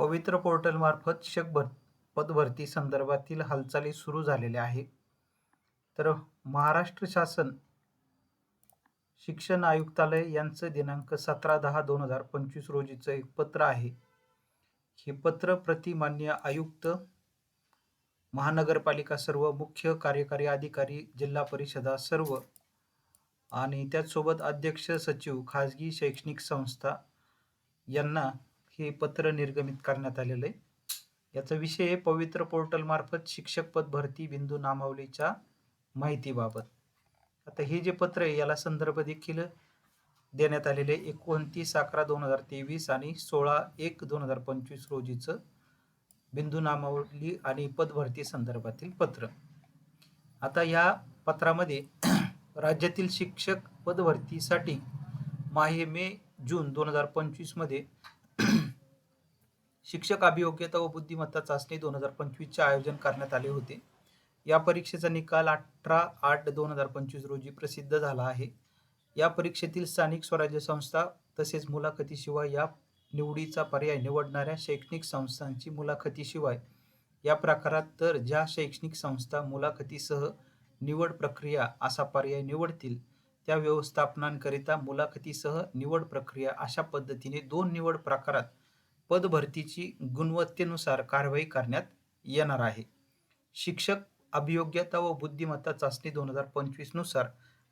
पवित्र पोर्टलमार्फत शिक्षक भर पदभरती संदर्भातील हालचाली सुरू झालेल्या आहे तर महाराष्ट्र शासन शिक्षण आयुक्तालय यांचं दिनांक सतरा दहा दोन हजार पंचवीस रोजीचं एक पत्र आहे. हे पत्र प्रतिमान्य आयुक्त महानगरपालिका सर्व मुख्य कार्यकारी अधिकारी जिल्हा परिषदा सर्व आणि त्याचसोबत अध्यक्ष सचिव खाजगी शैक्षणिक संस्था यांना हे पत्र निर्गमित करण्यात आलेलं आहे. याचा विषय आहे पवित्र पोर्टल मार्फत शिक्षक पद भरती बिंदू नामावलीच्या माहितीबाबत. आता हे जे पत्र आहे याला संदर्भ देखील देण्यात आलेले एकोणतीस अकरा दोन हजार तेवीस आणि सोळा एक दोन हजार पंचवीस रोजीचं बिंदू नामावली आणि पदभरती संदर्भातील पत्र. आता या पत्रामध्ये राज्यातील शिक्षक पदभरतीसाठी माहे मे जून दोन हजार पंचवीसमध्ये शिक्षक अभियोग्यता व बुद्धिमत्ता चाचणी दोन हजार पंचवीसचे आयोजन करण्यात आले होते. या परीक्षेचा निकाल अठरा आठ दोन हजार पंचवीस रोजी प्रसिद्ध झाला आहे. या परीक्षेतील स्थानिक स्वराज्य संस्था तसेच मुलाखतीशिवाय या निवडीचा पर्याय निवडणाऱ्या शैक्षणिक संस्थांची मुलाखतीशिवाय या प्रकारात तर ज्या शैक्षणिक संस्था मुलाखतीसह निवड प्रक्रिया असा पर्याय निवडतील त्या व्यवस्थापनांकरिता मुलाखतीसह निवड प्रक्रिया अशा पद्धतीने दोन निवड प्रकारात पदभरतीची गुणवत्तेनुसार कारवाई करण्यात येणार आहे. शिक्षक अभियोग्यता व बुद्धिमत्ता चाचणी दोन हजार पंचवीसनुसार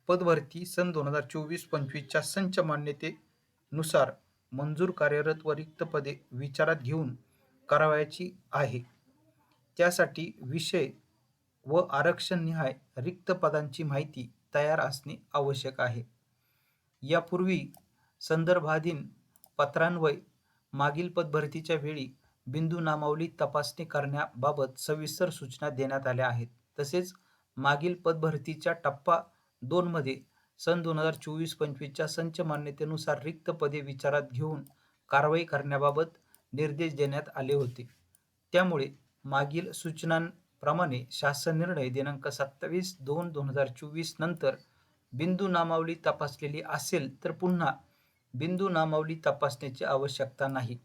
पदभरती सन दोन हजार चोवीस पंचवीसच्या संच मान्यतेनुसार मंजूर कार्यरत व रिक्त पदे विचारात घेऊन करावयाची आहे. त्यासाठी विषय व आरक्षण निहाय रिक्त पदांची माहिती तयार असणे आवश्यक आहे. यापूर्वी संदर्भाधीन पत्रान्वय मागील पदभरतीच्या वेळी बिंदू नामावली तपासणी करण्याबाबत सविस्तर सूचना देण्यात आल्या आहेत. तसेच मागील पदभरतीच्या टप्पा दोनमध्ये सन दोन हजार चोवीस पंचवीसच्या संच मान्यतेनुसार रिक्त पदे विचारात घेऊन कारवाई करण्याबाबत निर्देश देण्यात आले होते. त्यामुळे मागील सूचनांप्रमाणे शासन निर्णय दिनांक सत्तावीस दोन दोन हजार चोवीस नंतर बिंदू नामावली तपासलेली असेल तर पुन्हा बिंदू नामावली तपासण्याची आवश्यकता नाही.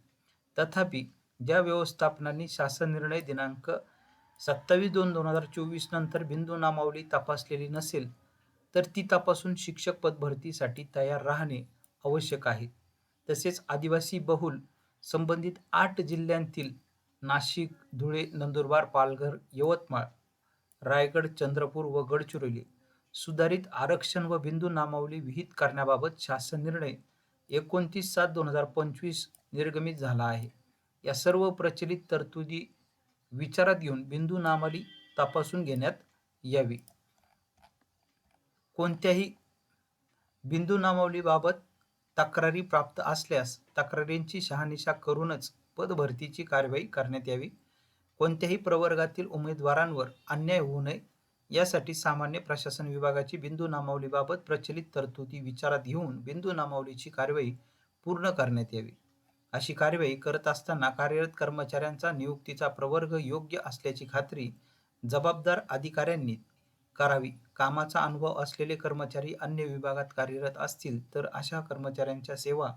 तथापि ज्या व्यवस्थापनांनी शासन निर्णय दिनांक सत्तावीस दोन दोन हजार चोवीस नंतर बिंदू नामावली तपासलेली नसेल तर ती तपासून शिक्षक पद भरतीसाठी तयार राहणे आवश्यक आहे. तसेच आदिवासी बहुल संबंधित आठ जिल्ह्यांतील नाशिक धुळे नंदुरबार पालघर यवतमाळ रायगड चंद्रपूर व गडचिरोली सुधारित आरक्षण व बिंदू नामावली विहित करण्याबाबत शासन निर्णय एकोणतीस सात दोन हजार पंचवीस निर्गमित झाला आहे. या सर्व प्रचलित तरतुदी विचारात घेऊन बिंदू नामाली तपासून घेण्यात यावी. कोणत्याही बिंदू नामावलीबाबत तक्रारी प्राप्त असल्यास तक्रारींची शहानिशा करूनच पदभरतीची कारवाई करण्यात यावी. कोणत्याही प्रवर्गातील उमेदवारांवर अन्याय होऊ नये. यासाठी सामान्य प्रशासन विभागाची बिंदू नामावलीबाबत प्रचलित तरतुदी विचारात घेऊन बिंदू नामावलीची कारवाई पूर्ण करण्यात यावी. अशी कारवाई करत असताना कार्यरत कर्मचाऱ्यांचा नियुक्तीचा प्रवर्ग योग्य असल्याची खात्री जबाबदार अधिकाऱ्यांनी करावी. कामाचा अनुभव असलेले कर्मचारी अन्य विभागात कार्यरत असतील तर अशा कर्मचाऱ्यांच्या सेवा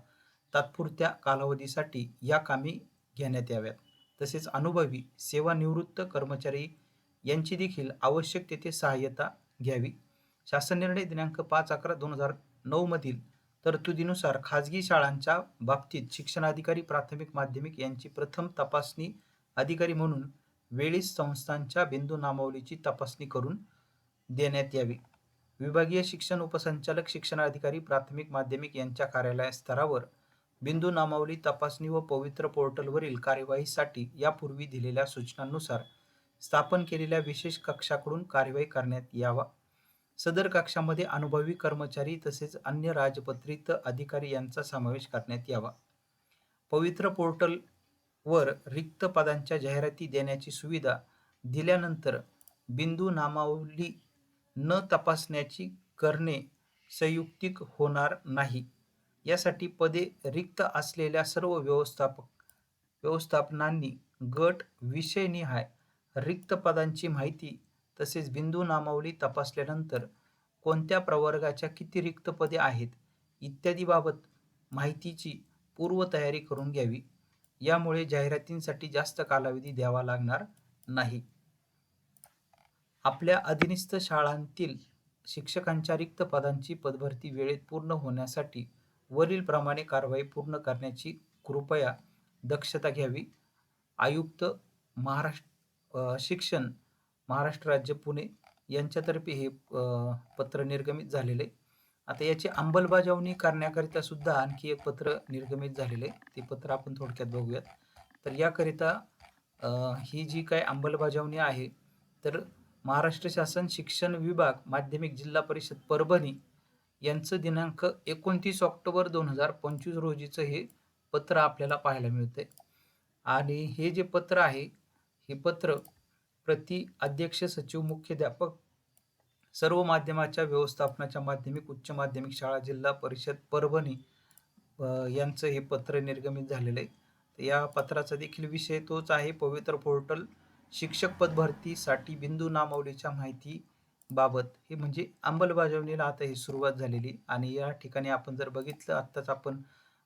तात्पुरत्या कालावधीसाठी या कामी घेण्यात याव्यात. तसेच अनुभवी सेवानिवृत्त कर्मचारी यांची देखील आवश्यक तेथे सहाय्यता घ्यावी. शासन निर्णय दिनांक पाच अकरा दोन हजार नऊमधील तरतुदीनुसार खाजगी शाळांच्या बाबतीत शिक्षणाधिकारी प्राथमिक माध्यमिक यांची प्रथम तपासणी अधिकारी म्हणून वेळीच संस्थांच्या बिंदू नामावलीची तपासणी करून देण्यात यावी. विभागीय शिक्षण उपसंचालक शिक्षणाधिकारी प्राथमिक माध्यमिक यांच्या कार्यालय स्तरावर बिंदू नामावली तपासणी व पवित्र पोर्टलवरील कार्यवाहीसाठी यापूर्वी दिलेल्या सूचनांनुसार स्थापन केलेल्या विशेष कक्षाकडून कारवाई करण्यात यावा. सदर कक्षामध्ये अनुभवी कर्मचारी तसेच अन्य राजपत्रित अधिकारी यांचा समावेश करण्यात यावा. पवित्र पोर्टलवर रिक्त पदांच्या जाहिराती देण्याची सुविधा दिल्यानंतर बिंदू नामावली न तपासण्याची करणे संयुक्तिक होणार नाही. यासाठी पदे रिक्त असलेल्या सर्व व्यवस्थापक व्यवस्थापनांनी गट विषयनिहाय रिक्त पदांची माहिती तसेच बिंदू नामावली तपासल्यानंतर कोणत्या प्रवर्गाच्या किती रिक्त पदे आहेत इत्यादीबाबत माहितीची पूर्वतयारी करून घ्यावी. यामुळे जाहिरातींसाठी जास्त कालावधी द्यावा लागणार नाही. आपल्या अधीनस्थ शाळांतील शिक्षकांच्या रिक्त पदांची पदभरती वेळेत पूर्ण होण्यासाठी वरीलप्रमाणे कारवाई पूर्ण करण्याची कृपया दक्षता घ्यावी. आयुक्त महाराष्ट्र शिक्षण महाराष्ट्र राज्य पुणे यांच्यातर्फे हे पत्र निर्गमित झालेले आहे. आता याची अंमलबजावणी करण्याकरिता सुद्धा आणखी एक पत्र निर्गमित झालेले आहे. ते पत्र आपण थोडक्यात बघूयात तर याकरिता ही जी काय अंमलबजावणी आहे तर महाराष्ट्र शासन शिक्षण विभाग माध्यमिक जिल्हा परिषद परभणी यांचं दिनांक एकोणतीस ऑक्टोबर दोन हजार पंचवीस रोजीचं हे पत्र आपल्याला पाहायला मिळते आणि हे जे पत्र आहे हे पत्र प्रति अध्यक्ष सचिव मुख्याध्यापक सर्व माध्यमाच्या व्यवस्थापनाच्या माध्यमिक उच्च माध्यमिक शाळा जिल्हा परिषद परभणी यांचं हे पत्र निर्गमित झालेलं आहे. तर या पत्राचा देखील विषय तोच आहे. पवित्र पोर्टल शिक्षक पद भरतीसाठी बिंदू नामावलीच्या माहिती बाबत. हे म्हणजे अंमलबजावणीला आता ही सुरुवात झालेली आणि या ठिकाणी आपण जर बघितलं आत्ताच आपण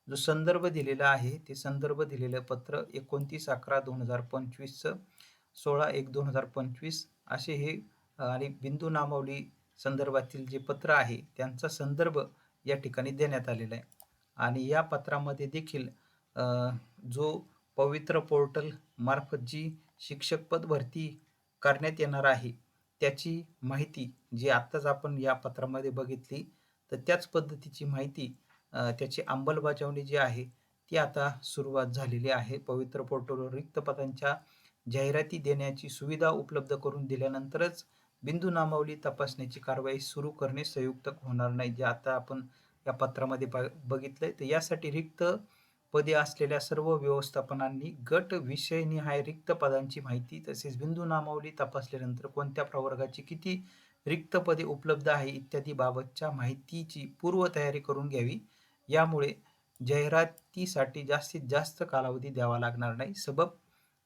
जो संदर्भ दिलेला आहे ते संदर्भ दिलेलं पत्र एकोणतीस अकरा दोन हजार पंचवीसचं सोळा एक दोन हजार पंचवीस असे हे आणि बिंदू नामावली संदर्भातील जे पत्र आहे त्यांचा संदर्भ या ठिकाणी देण्यात आलेला आहे. आणि या पत्रामध्ये देखील जो पवित्र पोर्टल मार्फत जी शिक्षकपद भरती करण्यात येणार आहे त्याची माहिती जी आत्ताच आपण या पत्रामध्ये बघितली तर त्याच पद्धतीची माहिती त्याची अंमलबजावणी जी आहे ती आता सुरुवात झालेली आहे. पवित्र पोर्टलवर रिक्त पदांच्या जाहिराती देण्याची सुविधा उपलब्ध करून दिल्यानंतरच बिंदू नामावली तपासण्याची कारवाई सुरू करणे संयुक्त होणार नाही जे आता आपण या पत्रामध्ये ब- बघितलंय. तर यासाठी रिक्त पदे असलेल्या सर्व व्यवस्थापनांनी गट विषयनिहाय रिक्त पदांची माहिती तसेच बिंदू नामावली तपासल्यानंतर कोणत्या प्रवर्गाची किती रिक्त पदे उपलब्ध आहे इत्यादी बाबतच्या माहितीची पूर्वतयारी करून घ्यावी. यामुळे जाहिरातीसाठी जास्तीत जास्त कालावधी द्यावा लागणार नाही. सबब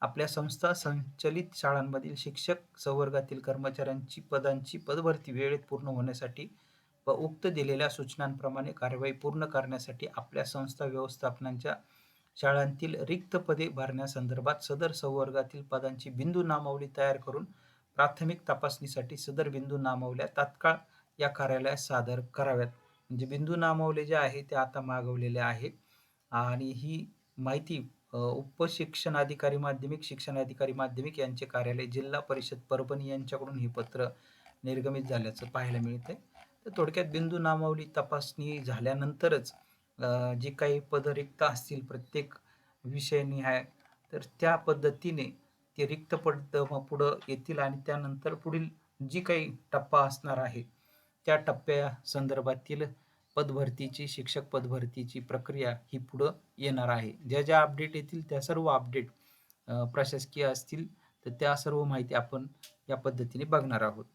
आपल्या संस्था संचलित शाळांमधील शिक्षक संवर्गातील कर्मचाऱ्यांची पदांची पदभरती वेळेत पूर्ण होण्यासाठी व उक्त दिलेल्या सूचनांप्रमाणे कारवाई पूर्ण करण्यासाठी आपल्या संस्था व्यवस्थापनांच्या शाळांतील रिक्त पदे भरण्यासंदर्भात सदर संवर्गातील पदांची बिंदू नामावली तयार करून प्राथमिक तपासणीसाठी सदर बिंदू नामावल्या तात्काळ या कार्यालयास सादर कराव्यात. म्हणजे बिंदू नामावले जे आहे ते आता मागवलेले आहे आणि ही माहिती अ, उपशिक्षणाधिकारी माध्यमिक शिक्षण अधिकारी माध्यमिक यांचे कार्यालय जिल्हा परिषद परभणी यांच्याकडून हे पत्र निर्गमित झाल्याचं पाहायला मिळते तर थोडक्यात बिंदू नामावली तपासणी झाल्यानंतरच अ, जी काही पद रिक्त असतील प्रत्येक विषयनिहाय तर त्या पद्धतीने ते रिक्त पद पुढं येतील आणि त्यानंतर पुढील जी काही टप्पा असणार आहे त्या टप्प्या संदर्भातील पदभरतीची शिक्षक पदभरतीची प्रक्रिया ही पुढं येणार आहे. ज्या ज्या अपडेट येतील त्या सर्व अपडेट प्रशासकीय असतील तर त्या सर्व माहिती आपण या पद्धतीने बघणार आहोत.